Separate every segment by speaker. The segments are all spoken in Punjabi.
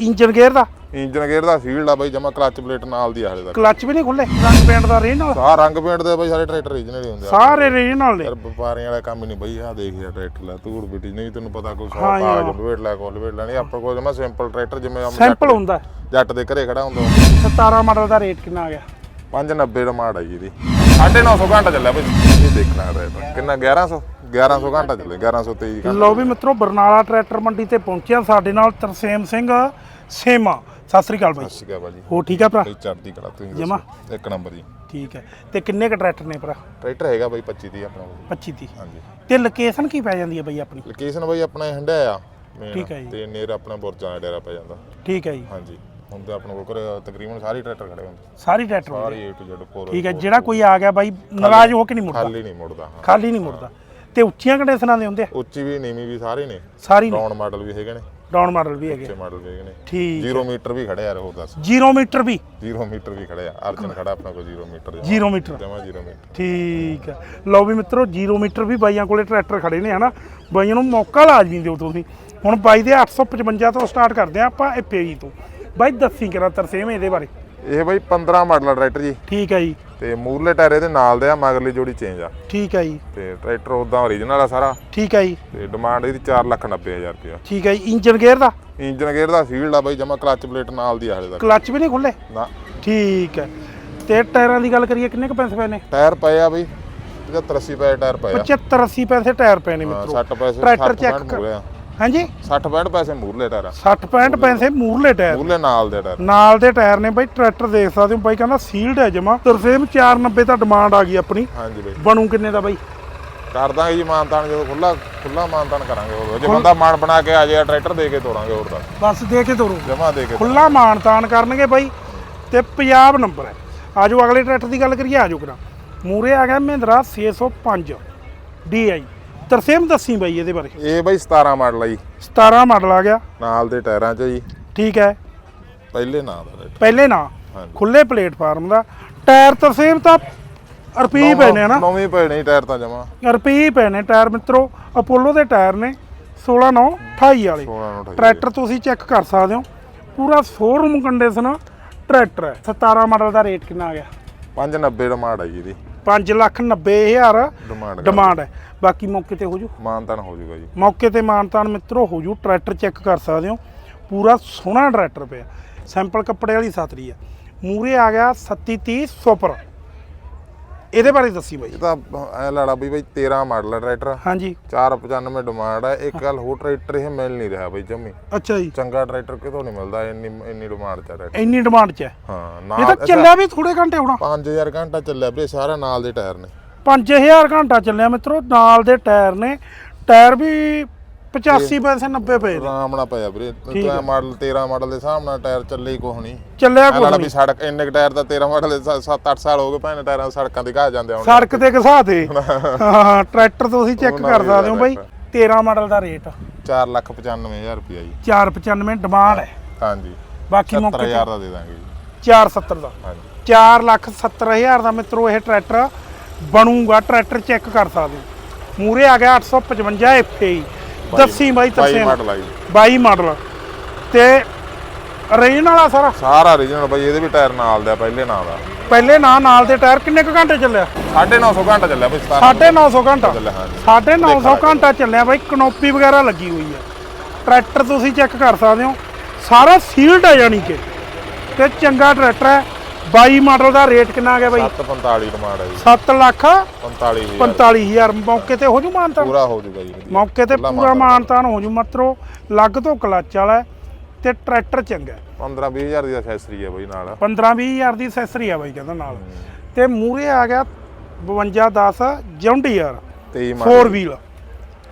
Speaker 1: ਇੰਜਨ ਗੇਅਰ ਦਾ?
Speaker 2: ਇੰਜਨ ਗੇਅਰ ਦਾ ਫੀਲਡ ਆ ਬਾਈ ਜਮਾ ਕਲਚ ਪਲੇਟ ਨਾਲ ਦੀ ਆ ਹਲੇ ਤੱਕ।
Speaker 1: ਕਲੱਚ ਵੀ ਨਹੀਂ ਖੁੱਲੇ ਰੰਗ ਪੇਂਟ ਦਾ ਰੇ ਨਾਲ?
Speaker 2: ਸਾਰਾ ਰੰਗ ਪੇਂਟ ਦੇ ਬਾਈ ਸਾਰੇ ਟਰੈਕਟਰ ਰੀਜਨਲ ਹੀ ਹੁੰਦੇ ਆ।
Speaker 1: ਸਾਰੇ ਰੇ ਨਾਲ ਨੇ
Speaker 2: ਯਾਰ ਵਪਾਰੀਆਂ ਵਾਲਾ ਕੰਮ ਹੀ ਨਹੀਂ ਬਈ ਆ ਦੇਖ ਯਾਰ ਟਰੈਕਟਰ ਲੈ ਤੂੜ ਬਿਟੀ ਨਹੀਂ ਤੈਨੂੰ ਪਤਾ ਕੋਈ ਸੌ
Speaker 1: ਹਾਂ ਯਾਰ।
Speaker 2: ਕਾਗਜ਼ ਲਵੇਟ ਲੈ ਕੋਲ ਲਵੇਟ ਲੈਣੀ ਆਪਾਂ ਕੋਲ ਜਮਾ ਸਿੰਪਲ ਟਰੈਕਟਰ ਜਿਵੇਂ ਆਮ
Speaker 1: ਸੈਂਪਲ
Speaker 2: ਜੱਟ-
Speaker 1: ਹੁੰਦਾ।
Speaker 2: ਜੱਟ ਦੇ ਘਰੇ ਖੜਾ ਹੁੰਦਾ।
Speaker 1: 17 ਮਾਡਲ ਦਾ ਰੇਟ ਕਿੰਨਾ ਆ ਗਿਆ?
Speaker 2: 590 ਦਾ ਮਾੜ ਆ ਜੀ ਇਹਦੀ। 950 ਘੰਟਾ ਚੱਲਿਆ ਬਈ ਇਹ ਦੇਖਣਾ ਟਰੈਕਟਰ ਕਿੰਨਾ 1100 1100 ਘੰਟਾ ਚੱਲੇ 1123 ਘੰਟਾ।
Speaker 1: ਲਓ ਵੀ ਮਿੱਤਰੋ ਬਰਨਾਲਾ ਟਰੈਕਟਰ ਮੰਡੀ ਤੇ ਪਹੁੰਚਿਆ ਸਾਡੇ ਨਾਲ ਤਰਸੇਮ ਸਿੰਘ ਸੇਮਾ। ਸਤਿ ਸ੍ਰੀ ਅਕਾਲ ਬਾਈ।
Speaker 2: ਸਤਿ ਸ਼੍ਰੀ ਅਕਾਲ ਬਾਜੀ
Speaker 1: ਹੋ ਠੀਕ ਆ ਭਰਾ?
Speaker 2: ਚੜਦੀ ਕਲਾ ਤੁਸੀਂ
Speaker 1: ਜਮਾਂ।
Speaker 2: ਇੱਕ ਨੰਬਰ ਜੀ।
Speaker 1: ਠੀਕ ਹੈ। ਤੇ ਕਿੰਨੇ ਕ ਟਰੈਕਟਰ ਨੇ ਭਰਾ?
Speaker 2: ਟਰੈਕਟਰ ਹੈਗਾ ਬਾਈ 25 ਦੀ ਆਪਣਾ। ਕੋਲ
Speaker 1: 25 ਦੀ
Speaker 2: ਹਾਂਜੀ।
Speaker 1: ਤੇ ਲੋਕੇਸ਼ਨ ਕੀ ਪੈ ਜਾਂਦੀ ਹੈ ਬਾਈ ਆਪਣੀ?
Speaker 2: ਲੋਕੇਸ਼ਨ ਬਾਈ ਆਪਣਾ ਹੰਡਿਆ ਆ main,
Speaker 1: ਠੀਕ ਹੈ ਜੀ।
Speaker 2: ਤੇ ਨੇਰ ਆਪਣਾ ਬੁਰਜਾਂ ਦਾ ਡੇਰਾ ਪੈ ਜਾਂਦਾ।
Speaker 1: ਠੀਕ ਹੈ ਜੀ।
Speaker 2: ਹਾਂਜੀ। ਹੁਣ ਤਾਂ ਆਪਣੇ ਕੋਲ ਤਕਰੀਬਨ ਸਾਰੇ ਟਰੈਕਟਰ ਖੜੇ ਹੁੰਦੇ।
Speaker 1: ਸਾਰੀ ਟਰੈਕਟਰ।
Speaker 2: ਸਾਰੇ A to Z
Speaker 1: ਠੀਕ ਹੈ ਜਿਹੜਾ ਕੋਈ ਆ ਗਿਆ ਬਾਈ ਨਾਰਾਜ਼ ਹੋ ਕੇ ਨਹੀਂ ਮੁੜਦਾ।
Speaker 2: ਖਾਲੀ ਨਹੀਂ ਮੁੜਦਾ
Speaker 1: ਖਾਲੀ ਨਹੀਂ ਮੁੜਦਾ। ਤੇ ਉੱਚੀਆਂ ਕੰਡੀਸ਼ਨਾਂ ਦੇ ਹੁੰਦੇ ਆ?
Speaker 2: ਉੱਚੀ ਵੀ ਨੀਵੀਂ ਵੀ ਸਾਰੇ ਨੇ।
Speaker 1: ਸਾਰੀ
Speaker 2: ਡਾਊਨ ਮਾਡਲ ਵੀ ਹੈਗੇ ਨੇ।
Speaker 1: ਡਾਊਨ ਮਾਡਲ ਵੀ ਹੈਗੇ
Speaker 2: ਉੱਚੇ ਮਾਡਲ ਵੀ ਹੈਗੇ ਨੇ।
Speaker 1: ਠੀਕ
Speaker 2: 0 ਮੀਟਰ ਵੀ ਖੜੇ ਯਾਰ ਹੋਰ ਦੱਸ।
Speaker 1: 0 ਮੀਟਰ ਵੀ?
Speaker 2: 0 ਮੀਟਰ ਵੀ ਖੜੇ ਆ ਅਰਜਨ ਖੜਾ ਆਪਣਾ ਕੋਲ 0 ਮੀਟਰ
Speaker 1: 0 ਮੀਟਰ
Speaker 2: ਜਮਾ 0 ਮੀਟਰ
Speaker 1: ਠੀਕ ਹੈ। ਲਓ ਵੀ ਮਿੱਤਰੋ 0 ਮੀਟਰ ਵੀ ਬਾਈਆਂ ਕੋਲੇ ਟਰੈਕਟਰ ਖੜੇ ਨੇ ਹਨਾ? ਬਾਈਆਂ ਨੂੰ ਮੌਕਾ ਲਾਜ਼ਮੀ ਦਿਓ ਤੁਸੀਂ। ਹੁਣ ਬਾਈ ਦੇ 855 ਤੋਂ ਸਟਾਰਟ ਕਰਦੇ ਆ ਆਪਾਂ ਇਹ ਪੇਜੀ ਤੋਂ। ਬਾਈ ਦੱਸੀ ਕਰਾ ਤਰਸੇਮ ਇਹਦੇ ਬਾਰੇ।
Speaker 2: ਇਹ ਬਾਈ 15 ਮਾਡਲ ਟਰੈਕਟਰ ਜੀ।
Speaker 1: ਠੀਕ ਹੈ ਜੀ।
Speaker 2: ਤੇ ਮੂਰਲੇ ਟਾਇਰ ਇਹਦੇ ਨਾਲ ਦੇ ਆ ਮਗਰਲੀ ਜੋੜੀ ਚੇਂਜ ਆ।
Speaker 1: ਠੀਕ ਹੈ ਜੀ।
Speaker 2: ਤੇ ਟਰੈਕਟਰ ਉਦਾਂ ਓਰੀਜਨਲ ਆ ਸਾਰਾ।
Speaker 1: ਠੀਕ ਹੈ ਜੀ।
Speaker 2: ਤੇ ਡਿਮਾਂਡ ਇਹਦੀ 490000 ਰੁਪਇਆ।
Speaker 1: ਠੀਕ ਹੈ ਜੀ। ਇੰਜਨ ਗੇਅਰ ਦਾ?
Speaker 2: ਇੰਜਨ ਗੇਅਰ ਦਾ ਫੀਲਡ ਆ ਬਾਈ ਜਮਾ ਕਲਚ ਪਲੇਟ ਨਾਲ ਦੀ ਆ ਹਲੇ ਤੱਕ।
Speaker 1: ਕਲੱਚ ਵੀ ਨਹੀਂ ਖੁੱਲੇ
Speaker 2: ਨਾ।
Speaker 1: ਠੀਕ ਹੈ ਤੇ ਟਾਇਰਾਂ ਦੀ ਗੱਲ ਕਰੀਏ ਕਿੰਨੇ ਕੁ ਪੈਸੇ ਪਏ ਨੇ?
Speaker 2: ਟਾਇਰ ਪਏ ਆ ਬਈ 75 80 ਪਏ ਟਾਇਰ ਪਏ ਆ।
Speaker 1: 75 80 ਪੈਸੇ ਟਾਇਰ ਪਏ ਨੇ ਮਿੱਤਰੋ।
Speaker 2: 60 ਪੈਸੇ
Speaker 1: ਟਰੈਕਟਰ
Speaker 2: 60
Speaker 1: ਚੈੱਕ ਹਾਂਜੀ?
Speaker 2: 60 65 ਪੈਸੇ ਮੂਰਲੇ ਟਾਇਰ ਆ।
Speaker 1: 60 65 ਪੈਸੇ ਮੂਰਲੇ ਟਾਇਰ।
Speaker 2: ਮੂਰਲੇ ਨਾਲ ਦੇ ਟਾਇਰ।
Speaker 1: ਨਾਲ ਦੇ ਟਾਇਰ ਨੇ ਬਾਈ ਟਰੈਕਟਰ ਦੇਖ ਸਕਦੇ ਹੋ ਬਾਈ ਕਹਿੰਦਾ ਸੀਲਡ ਹੈ ਜਮਾ। ਤਰਸੇਮ 490 ਤਾਂ ਡਿਮਾਂਡ ਆ ਗਈ ਆਪਣੀ।
Speaker 2: ਹਾਂਜੀ ਬਾਈ।
Speaker 1: ਬਣੂ ਕਿੰਨੇ ਦਾ ਬਾਈ?
Speaker 2: ਕਰ ਦਾਂਗੇ ਜੀ ਮਾਨਤਾਨ ਜਦੋਂ ਖੁੱਲਾ ਖੁੱਲਾ ਮਾਨਤਾਨ ਕਰਾਂਗੇ ਹੋਰ ਜੇ ਬੰਦਾ ਮਾਨ ਬਣਾ ਕੇ ਆ ਜਾਏ ਟਰੈਕਟਰ ਦੇ ਕੇ ਤੋੜਾਂਗੇ ਹੋਰ ਦਾ
Speaker 1: ਬਸ ਦੇ ਕੇ ਤੋਰੋ
Speaker 2: ਜਮਾ ਦੇ ਕੇ
Speaker 1: ਖੁੱਲਾ ਮਾਨਤਾਨ ਕਰਨਗੇ ਬਾਈ। ਤੇ ਪੰਜਾਬ ਨੰਬਰ ਹੈ। ਆਜੋ ਅਗਲੇ ਟਰੈਕਟਰ ਦੀ ਗੱਲ ਕਰੀਏ ਆਜੋ ਕਰਾਂ। ਮੂਰੇ ਆ ਗਿਆ ਮਹਿੰਦਰਾ 605 DI ਤਰਸੇਮ ਦੱਸੀ ਬਾਈ ਇਹਦੇ ਬਾਰੇ।
Speaker 2: ਇਹ ਬਾਈ 17 ਮਾਡਲ ਆ ਜੀ।
Speaker 1: 17 ਮਾਡਲ ਆ ਗਿਆ।
Speaker 2: ਨਾਲ ਦੇ ਟਾਇਰਾਂ 'ਚ ਜੀ।
Speaker 1: ਠੀਕ ਹੈ।
Speaker 2: ਪਹਿਲੇ ਨਾਂ ਦਾ
Speaker 1: ਪਹਿਲੇ ਨਾ।
Speaker 2: ਹਾਂਜੀ।
Speaker 1: ਖੁੱਲੇ ਪਲੇਟਫਾਰਮ ਦਾ। ਟਾਇਰ ਤਰਸੇਮ ਤਾਂ ਰੁਪਏ ਪਏ ਨੇ ਨਾ।
Speaker 2: ਨੌਵੇਂ ਨਹੀਂ ਟਾਇਰ ਤਾਂ ਜਮਾ।
Speaker 1: ਰੁਪਏ ਪਏ ਨੇ ਟਾਇਰ ਮਿੱਤਰੋ। ਅਪੋਲੋ ਦੇ ਟਾਇਰ ਨੇ 16 9 28 ਵਾਲੇ।
Speaker 2: 16 ਨੂੰ 28
Speaker 1: ਟਰੈਕਟਰ ਤੁਸੀਂ ਚੈੱਕ ਕਰ ਸਕਦੇ ਹੋ। ਪੂਰਾ ਸ਼ੋਰੂਮ ਕੰਡੀਸ਼ਨ ਟਰੈਕਟਰ ਹੈ। 17 ਮਾਡਲ ਦਾ ਰੇਟ ਕਿੰਨਾ ਆ ਗਿਆ?
Speaker 2: 590 ਦਾ ਮਾਡ ਆ ਜੀ ਇਹਦੀ।
Speaker 1: 5 ਲੱਖ 90 ਹਜ਼ਾਰ
Speaker 2: ਡਿਮਾਂਡ
Speaker 1: ਹੈ। ਬਾਕੀ ਮੌਕੇ ਤੇ ਹੋ ਜੂ
Speaker 2: ਮਾਨਤਾਨ ਹੋ ਜਾਊਗਾ ਜੀ।
Speaker 1: ਮੌਕੇ ਤੇ ਮਾਨਤਾਨ ਮਿੱਤਰੋ ਹੋ ਜੂ ਟਰੈਕਟਰ ਚੈੱਕ ਕਰ ਸਕਦੇ ਹੋ। ਪੂਰਾ ਸੋਹਣਾ ਟਰੈਕਟਰ ਪਿਆ। ਸੈਂਪਲ ਕੱਪੜੇ ਵਾਲੀ ਸਾਤਰੀ ਆ। ਮੂਰੇ ਆ ਗਿਆ 3730 ਸੁਪਰ। ਇਹਦੇ ਬਾਰੇ ਦੱਸੀ ਬਾਈ।
Speaker 2: ਇਹ ਤਾਂ ਐ ਲਾੜਾ ਵੀ ਬਾਈ 13 ਮਾਡਲ ਟਰੈਕਟਰ।
Speaker 1: ਹਾਂਜੀ।
Speaker 2: 495 ਡਿਮਾਂਡ ਹੈ ਇੱਕ ਗੱਲ ਹੋਰ ਟਰੈਕਟਰ ਇਹ ਮਿਲ ਨਹੀਂ ਰਿਹਾ ਬਾਈ ਜੰਮੀ।
Speaker 1: ਅੱਛਾ ਜੀ।
Speaker 2: ਚੰਗਾ ਟਰੈਕਟਰ ਕਿਤੋਂ ਨਹੀਂ ਮਿਲਦਾ ਇੰਨੀ ਇੰਨੀ ਡਿਮਾਂਡ ਚ ਟਰੈਕਟਰ।
Speaker 1: ਇੰਨੀ ਡਿਮਾਂਡ 'ਚ ਹੈ
Speaker 2: ਹਾਂ
Speaker 1: ਇਹ
Speaker 2: ਨਾਲ
Speaker 1: ਤਾਂ ਚੱਲਿਆ ਵੀ ਥੋੜੇ ਘੰਟੇ ਹੋਣਾ।
Speaker 2: 5000 ਘੰਟਾ ਚੱਲਿਆ ਵੀਰੇ ਸਾਰਾ ਨਾਲ ਦੇ ਟਾਇਰ ਨੇ।
Speaker 1: 5000 ਘੰਟਾ ਚੱਲਿਆ ਮਿੱਤਰੋ ਨਾਲ ਦੇ ਟਾਇਰ ਨੇ। ਟਾਇਰ ਵੀ 85 ਪੈਸੇ 90 ਪਏ ਨੇ।
Speaker 2: ਆਰਾਮ ਨਾਲ ਪਿਆ ਵੀਰੇ। ਤੂੰ ਮਾਡਲ 13 ਮਾਡਲ ਦੇ ਹਿਸਾਬ ਨਾਲ ਟਾਇਰ ਚੱਲੇ ਹੀ ਕੁਛ ਨਹੀਂ।
Speaker 1: ਚੱਲਿਆ
Speaker 2: ਐ
Speaker 1: ਕੋਈ
Speaker 2: ਲਾੜਾ ਵੀ ਸੜਕ ਇੰਨੇ ਕੁ ਟਾਇਰ ਦਾ 13 ਮਾਡਲ ਦੇ 7-8 ਸਾਲ ਹੋ ਗਏ ਭੈਣ ਟਾਇਰਾਂ ਸੜਕਾਂ ਤੇ ਘਾ ਜਾਂਦੇ ਹੁਣ
Speaker 1: ਸੜਕ ਤੇ ਘਸਾ ਤੇ। ਹਾਂ ਟਰੈਕਟਰ ਤੁਸੀਂ ਚੈੱਕ ਕਰ ਸਕਦੇ ਹੋ ਬਾਈ। 13 ਮਾਡਲ ਦਾ ਰੇਟ।
Speaker 2: 495000 ਰੁਪਇਆ ਜੀ।
Speaker 1: 495 ਡਿਮਾਂਡ ਹੈ।
Speaker 2: ਹਾਂਜੀ।
Speaker 1: ਬਾਕੀ ਮੌਕੇ
Speaker 2: 70000 ਦਾ ਦੇ ਦਾਂਗੇ ਜੀ।
Speaker 1: 470 ਦਾ।
Speaker 2: ਹਾਂਜੀ।
Speaker 1: 4 ਲੱਖ 70 ਹਜ਼ਾਰ ਦਾ ਮਿੱਤਰੋ ਇਹ ਟਰੈਕਟਰ ਬਣੂਗਾ। ਟਰੈਕਟਰ ਚੈੱਕ ਕਰ ਸਕਦੇ ਹੋ। ਮੂਰੇ ਆ ਗਿਆ 855 FAI ਦੱਸੀ ਬਾਈ
Speaker 2: 22
Speaker 1: ਤਰਸੇਮ
Speaker 2: ਮਾਡਲ ਆ ਜੀ।
Speaker 1: 22 ਮਾਡਲ ਤੇ ਰੇਨ ਵਾਲਾ ਸਾਰਾ?
Speaker 2: ਸਾਰਾ ਰੀਜਨਲ ਬਾਈ ਇਹਦੇ ਵੀ ਟਾਇਰ ਨਾਲ ਦਾ ਪਹਿਲੇ ਨਾਲ ਦਾ।
Speaker 1: ਪਹਿਲੇ ਨਾ ਨਾਲ ਦੇ ਟਾਇਰ ਕਿੰਨੇ ਕੁ ਘੰਟੇ ਚੱਲਿਆ?
Speaker 2: 950 ਘੰਟਾ ਚੱਲਿਆ ਬਈ 17
Speaker 1: 950 ਘੰਟਾ?
Speaker 2: ਚੱਲਿਆ ਹਾਂਜੀ।
Speaker 1: 950 ਘੰਟਾ ਚੱਲਿਆ ਬਾਈ ਕਨੋਪੀ ਵਗੈਰਾ ਲੱਗੀ ਹੋਈ ਹੈ ਟਰੈਕਟਰ ਤੁਸੀਂ ਚੈੱਕ ਕਰ ਸਕਦੇ ਹੋ ਸਾਰਾ ਸੀਲਡ ਹੈ ਯਾਨੀ ਕਿ। ਤੇ ਚੰਗਾ ਟਰੈਕਟਰ ਹੈ। 22 ਮਾਡਲ ਦਾ ਰੇਟ ਕਿੰਨਾ ਆ ਗਿਆ ਬਾਈ?
Speaker 2: 745 ਡਿਮਾਂਡ ਹੈ ਜੀ।
Speaker 1: 7 ਲੱਖ
Speaker 2: 45000
Speaker 1: 45000 ਮੌਕੇ ਤੇ ਹੋ ਜੂ ਮਾਨਤਾਨ
Speaker 2: ਪੂਰਾ ਹੋ ਜਾਊਗਾ ਜੀ।
Speaker 1: ਮੌਕੇ ਤੇ ਪੂਰਾ ਮਾਨਤਾਨ ਹੋ ਜੂ ਮਤਰੋ। ਲੱਗ ਤੋਂ ਕਲੱਚ ਵਾਲਾ ਹੈ ਤੇ ਟਰੈਕਟਰ ਚੰਗਾ
Speaker 2: 15 20000 ਦੀ ਐਕਸੈਸਰੀ ਹੈ ਬਈ ਨਾਲ।
Speaker 1: 15 20000 ਦੀ ਅਸੈਸਰੀ ਆ ਬਾਈ ਕਹਿੰਦਾ ਨਾਲ। ਤੇ ਮੂਰੇ ਆ ਗਿਆ 52 10 ਜੌਂਡੀਆਰ
Speaker 2: 23
Speaker 1: 4
Speaker 2: ਮਾਡਲ।
Speaker 1: ਵੀਲ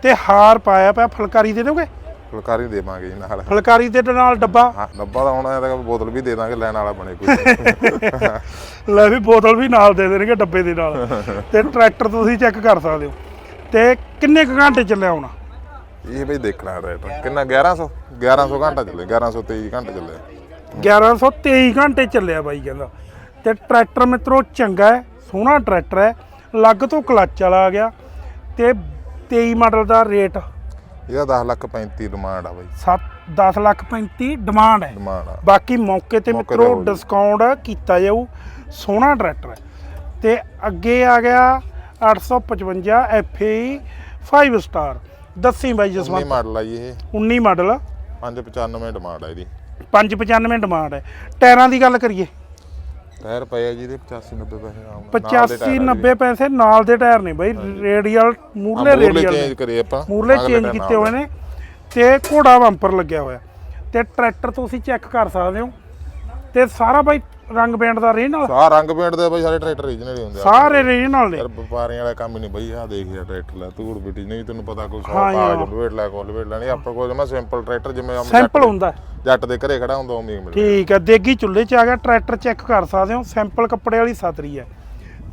Speaker 1: ਤੇ ਹਾਰ ਪਾਇਆ ਪਿਆ ਫਲਕਾਰੀ ਦੇ ਦੋਗੇ
Speaker 2: ਫੁਲਕਾਰੀ ਦੇਵਾਂਗੇ ਜੀ ਨਾਲ।
Speaker 1: ਫਲਕਾਰੀ ਦੇ ਨਾਲ ਡੱਬਾ।
Speaker 2: ਹਾਂ ਡੱਬਾ ਤਾਂ ਹੁਣ ਐਂ ਤਾਂ ਬੋਤਲ ਵੀ ਦੇ ਦਾਂਗੇ ਲੈਣ ਵਾਲਾ ਬਣੇ ਕੋਈ।
Speaker 1: ਲੈ ਵੀ ਬੋਤਲ ਵੀ ਨਾਲ ਦੇ ਦੇਣਗੇ ਡੱਬੇ ਦੇ ਨਾਲ। ਤੇ ਟਰੈਕਟਰ ਤੁਸੀਂ ਚੈੱਕ ਕਰ ਸਕਦੇ ਹੋ। ਤੇ ਕਿੰਨੇ ਕੁ ਘੰਟੇ ਚੱਲਿਆ ਹੋਣਾ
Speaker 2: ਇਹ ਬਈ ਦੇਖਣਾ ਟਰੈਕਟਰ। ਕਿੰਨਾ 1100 1100 ਘੰਟਾ ਚੱਲੇ 1123 ਘੰਟੇ ਚੱਲੇ
Speaker 1: 1123 ਘੰਟੇ ਚੱਲਿਆ ਬਾਈ ਕਹਿੰਦਾ। ਤੇ ਟਰੈਕਟਰ ਮਿੱਤਰੋ ਚੰਗਾ ਹੈ ਸੋਹਣਾ ਟਰੈਕਟਰ ਹੈ। ਲੱਗ ਤੋਂ ਕਲੱਚ ਵਾਲਾ ਆ ਗਿਆ। ਤੇ 23 ਮਾਡਲ ਦਾ ਰੇਟ
Speaker 2: ਇਹਦਾ 10 ਲੱਖ 35 ਡਿਮਾਂਡ ਆ ਬਈ।
Speaker 1: 7 10 ਲੱਖ 35 ਡਿਮਾਂਡ ਹੈ।
Speaker 2: ਡਿਮਾਂਡ ਆ।
Speaker 1: ਬਾਕੀ ਮੌਕੇ ਤੇ
Speaker 2: ਮੌਕੇ ਤੇ
Speaker 1: ਮਿੱਤਰੋ
Speaker 2: ਹੋ ਜਾਊ।
Speaker 1: ਡਿਸਕਾਊਂਟ ਕੀਤਾ ਜਾਊ। ਸੋਹਣਾ ਟਰੈਕਟਰ ਹੈ। ਤੇ ਅੱਗੇ ਆ ਗਿਆ 855 FA 5 ਸਟਾਰ ਦੱਸੀ ਬਾਈ ਜਸਵੰਤ।
Speaker 2: ਮਾਡਲ ਆ ਜੀ ਇਹ।
Speaker 1: 19 ਮਾਡਲ
Speaker 2: 595 ਡਿਮਾਂਡ ਆ ਇਹਦੀ।
Speaker 1: 595 ਡਿਮਾਂਡ ਹੈ। ਟਾਇਰਾਂ ਦੀ ਗੱਲ ਕਰੀਏ।
Speaker 2: ਟਾਇਰ ਪਏ ਆ ਜੀ ਇਹਦੇ 85 90 ਪੈਸੇ ਆਮ
Speaker 1: 85 90 ਪੈਸੇ ਨਾਲ ਦੇ ਟਾਇਰ ਨੇ ਬਾਈ ਰੇਡੀਅਲ ਮੂਰਲੇ ਰੇਡੀਅਲ
Speaker 2: ਚੇਂਜ ਕਰੇ ਆਪਾਂ।
Speaker 1: ਮੂਰਲੇ ਚੇਂਜ ਕੀਤੇ ਹੋਏ ਨੇ ਤੇ ਘੋੜਾ ਬੰਪਰ ਲੱਗਿਆ ਹੋਇਆ। ਤੇ ਟਰੈਕਟਰ ਤੁਸੀਂ ਚੈੱਕ ਕਰ ਸਕਦੇ ਹੋ। ਤੇ ਸਾਰਾ ਬਾਈ ਰੰਗ ਪੇਂਟ ਦਾ ਰੇ ਨਾਲ
Speaker 2: ਸਾਰ ਰੰਗ ਪੇਂਟ ਦੇ ਬਈ ਸਾਰੇ ਟਰੈਕਟਰ ਰੀਜਨਲ ਹੀ ਹੁੰਦੇ ਆ।
Speaker 1: ਸਾਰੇ ਰੇ ਨਾਲ ਨੇ
Speaker 2: ਵਪਾਰੀਆਂ ਵਾਲਾ ਕੰਮ ਹੀ ਨਹੀਂ ਬਈ ਆ ਦੇਖ ਯਾਰ ਟਰੈਕਟਰ ਲੈ ਧੂੜ ਬਿਟੀ ਨਹੀਂ ਤੈਨੂੰ ਪਤਾ ਕੋਈ ਸੌ। ਕਾਗਜ਼ ਲਵੇਟ ਲੈ ਕੋਲ ਲਵੇਟ ਲੈ ਨਹੀਂ ਆਪਾਂ ਕੋਲ ਜਮਾ ਸਿੰਪਲ ਟਰੈਕਟਰ ਜਿਵੇਂ
Speaker 1: ਸੈਂਪਲ ਹੁੰਦਾ।
Speaker 2: ਜੱਟ ਦੇ ਘਰੇ ਖੜਾ ਹੁੰਦਾ ਉਵੇਂ ਹੀ ਮਿਲਦਾ
Speaker 1: ਠੀਕ ਹੈ ਦੇਗੀ ਚੁੱਲ੍ਹੇ 'ਚ ਆ ਗਿਆ ਟਰੈਕਟਰ ਚੈੱਕ ਕਰ ਸਕਦੇ ਹੋ ਸੈਂਪਲ ਕੱਪੜੇ ਵਾਲੀ ਸਤਰੀ ਹੈ।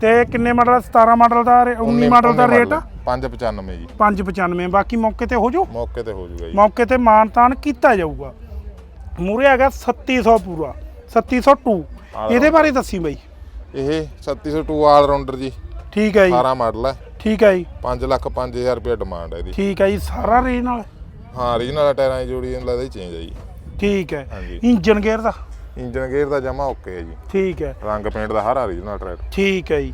Speaker 1: ਤੇ ਕਿੰਨੇ ਮਾਡਲ 17 ਮਾਡਲ ਦਾ ਰੇ- 19 ਮਾਡਲ ਦਾ ਰੇਟ ਆ?
Speaker 2: 595 ਜੀ।
Speaker 1: 595 ਬਾਕੀ ਮੌਕੇ ਤੇ ਹੋ ਜਾਓ
Speaker 2: ਮੌਕੇ ਤੇ ਹੋ ਜੂਗਾ ਜੀ।
Speaker 1: ਮੌਕੇ ਤੇ ਮਾਨਤਾਨ ਕੀਤਾ ਜਾਊਗਾ। ਮੂਰੇ ਹੈਗਾ 3700 ਪੂਰਾ 3702 ਇਹਦੇ ਬਾਰੇ ਦੱਸੀ ਬਈ।
Speaker 2: ਇਹ 3602 ਆਲ ਰਾਉਂਡਰ ਜੀ।
Speaker 1: ਠੀਕ ਹੈ ਜੀ।
Speaker 2: 18 ਮਾਡਲ ਹੈ।
Speaker 1: ਠੀਕ ਹੈ ਜੀ।
Speaker 2: 5 ਲੱਖ 5000 ਰੁਪਏ ਡਿਮਾਂਡ ਹੈ ਇਹਦੀ।
Speaker 1: ਠੀਕ ਹੈ ਜੀ ਸਾਰਾ ਨਾਲ
Speaker 2: ਹਾਂ। ਰੀਜਨਲ ਟਾਇਰਾਂ ਦੀ ਜੋੜੀ ਲੱਗਦਾ ਚੇਂਜ ਹੈ ਜੀ।
Speaker 1: ਠੀਕ ਹੈ।
Speaker 2: ਹਾਂਜੀ।
Speaker 1: ਇੰਜਨ ਗੇਅਰ ਦਾ?
Speaker 2: ਇੰਜਨ ਗੇਅਰ ਦਾ ਜਮਾ ਓਕੇ ਹੈ ਜੀ।
Speaker 1: ਠੀਕ ਹੈ।
Speaker 2: ਰੰਗ ਪੇਂਟ ਦਾ ਹਰ ਰੀਜਨਲ ਟਰੈਕਟਰ।
Speaker 1: ਠੀਕ ਹੈ ਜੀ।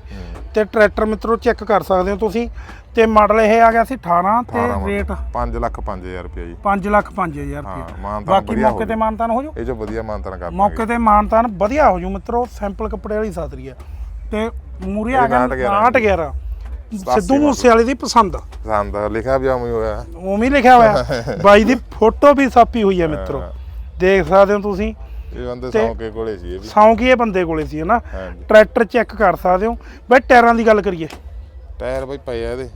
Speaker 1: ਤੇ ਟਰੈਕਟਰ ਮਿੱਤਰੋ ਚੈੱਕ ਕਰ ਸਕਦੇ ਹੋ ਤੁਸੀਂ। ਤੇ ਮਾਡਲ ਇਹ ਆ ਗਿਆ ਸੀ 18 ਤੇ ਰੇਟ
Speaker 2: 5 ਲੱਖ 5000 ਰੁਪਏ ਜੀ।
Speaker 1: 5 ਲੱਖ 5000
Speaker 2: ਹਾਂ,
Speaker 1: ਰੁਪਏ।
Speaker 2: ਮਾਨਤਾਨ
Speaker 1: ਬਾਕੀ
Speaker 2: ਵਧੀਆ
Speaker 1: ਮੌਕੇ
Speaker 2: ਹੋ
Speaker 1: ਤੇ ਮਾਨਤਾਨ ਹੋ ਜਾਓ
Speaker 2: ਇਹ ਜੋ ਵਧੀਆ ਮਾਨਤਨ ਕਰ
Speaker 1: ਮੌਕੇ ਤੇ ਮਾਨਤਾਨ ਵਧੀਆ ਹੋ ਜੂ ਮਿੱਤਰੋ। ਸੈਂਪਲ ਕੱਪੜੇ ਵਾਲੀ ਸਾਤਰੀ ਹੈ। ਤੇ ਮੂਰੇ ਆ ਗਿਆ
Speaker 2: 69
Speaker 1: 69 ਸਿੱਧੂ ਮੂਸੇ ਵਾਲੇ ਦੀ ਪਸੰਦ।
Speaker 2: ਪਸੰਦ। ਆ, ਲਿਖਿਆ ਵੀ ਹੀ ਹੋਇਆ।
Speaker 1: ਉਵੇਂ ਹੀ ਲਿਖਿਆ ਹੋਇਆ। ਬਾਈ ਦੀ ਫੋਟੋ ਵੀ ਛਾਪੀ ਹੋਈ ਹੈ ਮਿੱਤਰੋ। ਦੇਖ ਸਕਦੇ ਹੋ ਤੁਸੀਂ।
Speaker 2: ਇਹ ਬੰਦੇ
Speaker 1: ਤੇ-
Speaker 2: ਸੌਂ ਕੇ ਕੋਲੇ ਸੀ ਇਹ ਵੀ।
Speaker 1: ਸੌਂਕੀ ਇਹ ਬੰਦੇ ਕੋਲੇ ਸੀ ਹਨਾ?
Speaker 2: ਹਾਂਜੀ।
Speaker 1: ਟਰੈਕਟਰ ਚੈੱਕ ਕਰ ਸਕਦੇ ਹੋ। ਬਈ ਟਾਇਰਾਂ ਦੀ ਗੱਲ ਕਰੀਏ।
Speaker 2: ਟਾਇਰ ਬਈ ਪਏ ਆ ਇਹਦੇ।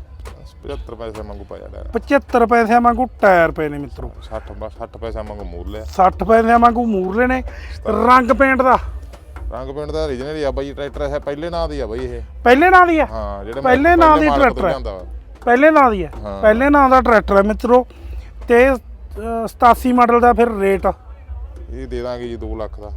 Speaker 2: 75 ਪੈਸੇ ਮੰਗੂ ਪਾਇਆ ਟਾਇਰ।
Speaker 1: 75 ਪੈਸਿਆਂ ਵਾਂਗੂ ਟਾਇਰ ਪਏ ਨੇ ਮਿੱਤਰੋ।
Speaker 2: 60 ਬਸ 60 ਪੈਸੇ ਮੰਗੂ ਮੂਰ ਲਿਆ।
Speaker 1: 60 ਪੈਸਿਆਂ ਵਾਂਗੂ ਮੂਰਲੇ ਨੇ। ਰੰਗ ਪੇਂਟ ਦਾ।
Speaker 2: ਰੰਗ ਪਿੰਡ ਦਾ ਰੀਜਨਲ ਹੀ ਆ ਬਾਈ ਟਰੈਕਟਰ ਹੈ ਪਹਿਲੇ ਨਾਂ ਦੀ ਆ ਬਾਈ ਇਹ।
Speaker 1: ਪਹਿਲੇ ਨਾਂ ਦੀ ਹੈ
Speaker 2: ਹਾਂ ਜਿਹੜੇ
Speaker 1: ਪਹਿਲੇ ਨਾਂ ਦੀ
Speaker 2: ਮਾਲਕ ਤੋਂ
Speaker 1: ਟਰੈਕਟਰ ਹੈ।
Speaker 2: ਲਿਆਂਦਾ ਵਾ।
Speaker 1: ਪਹਿਲੇ ਨਾਂ ਦੀ ਹੈ
Speaker 2: ਹਾਂ।
Speaker 1: ਪਹਿਲੇ ਨਾਂ ਦਾ ਟਰੈਕਟਰ ਹੈ ਮਿੱਤਰੋ। ਤੇ ਅ, 87 ਮਾਡਲ ਦਾ ਫਿਰ ਰੇਟ
Speaker 2: ਇਹ ਦੇ ਦਾਂਗੇ ਜੀ 2 ਲੱਖ ਦਾ।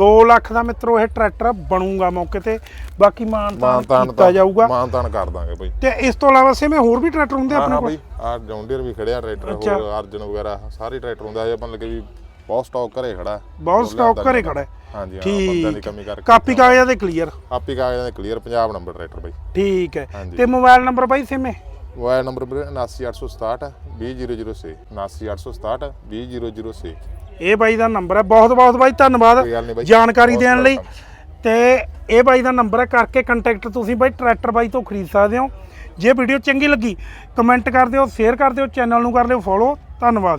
Speaker 1: 2 ਲੱਖ ਦਾ ਮਿੱਤਰੋ ਇਹ ਟਰੈਕਟਰ ਬਣੂਗਾ ਮੌਕੇ ਤੇ। ਬਾਕੀ ਮਾਨਤਾਨ ਕੀਤਾ ਜਾਊਗਾ।
Speaker 2: ਮਾਨਤਾਨ ਕਰ ਦਾਂਗੇ ਬਾਈ।
Speaker 1: ਤੇ ਇਸ ਤੋਂ ਇਲਾਵਾ ਸੇਵੇਂ ਹੋਰ ਵੀ ਟਰੈਕਟਰ ਹੁੰਦੇ ਆਪਣੇ
Speaker 2: ਹਾਂ
Speaker 1: ਕੋਲ?
Speaker 2: ਬਾਈ ਆ ਜੌਂਡੀਅਰ ਵੀ ਖੜਿਆ ਟਰੈਕਟਰ। ਹੋਰ ਅਰਜਨ ਵਗੈਰਾ ਸਾਰੇ ਟਰੈਕਟਰ ਹੁੰਦੇ ਆ। ਮਤਲਬ ਕਿ ਵੀ ਬਹੁਤ ਸਟਾਕ ਘਰੇ ਖੜਾ
Speaker 1: ਬਹੁਤ ਸਟਾਕ ਘਰੇ। ਖੜਾ।
Speaker 2: ਹਾਂਜੀ ਹਾਂ ਬੰਦਿਆਂ ਦੀ
Speaker 1: ਠੀਕ।
Speaker 2: ਕਮੀ ਕਰਕੇ
Speaker 1: ਕਾਪੀ ਕਾਗਜ਼ਾਂ ਦੇ ਕਲੀਅਰ
Speaker 2: ਆਪੀ ਕਾਗਜ਼ਾਂ ਦੇ ਕਲੀਅਰ ਪੰਜਾਬ ਨੰਬਰ ਟਰੈਕਟਰ ਬਾਈ।
Speaker 1: ਠੀਕ ਹੈ। ਤੇ ਮੋਬਾਈਲ ਨੰਬਰ ਬਾਈ ਸੇਵੇਂ
Speaker 2: ਮੋਬਾਈਲ ਨੰਬਰ ਵੀਰੇ 79867 20006 79867 20006
Speaker 1: ਇਹ ਬਾਈ ਦਾ ਨੰਬਰ ਹੈ। ਬਹੁਤ ਬਹੁਤ ਬਾਈ ਧੰਨਵਾਦ
Speaker 2: ਕੋਈ ਗੱਲ ਨਹੀਂ ਬਾਈ।
Speaker 1: ਜਾਣਕਾਰੀ
Speaker 2: ਬਹੁਤ
Speaker 1: ਦੇਣ ਲਈ। ਤੇ ਇਹ ਬਾਈ ਦਾ ਨੰਬਰ ਹੈ। ਕਰਕੇ ਕੰਟੈਕਟ ਤੁਸੀਂ ਬਾਈ ਟਰੈਕਟਰ ਬਾਈ ਤੋਂ ਖਰੀਦ ਸਕਦੇ ਹੋ। ਜੇ ਵੀਡੀਓ ਚੰਗੀ ਲੱਗੀ ਕਮੈਂਟ ਕਰ ਦਿਓ ਸ਼ੇਅਰ ਕਰ ਦਿਓ ਚੈਨਲ ਨੂੰ ਕਰ ਲਿਓ ਫੋਲੋ ਧੰਨਵਾਦ ਜੀ।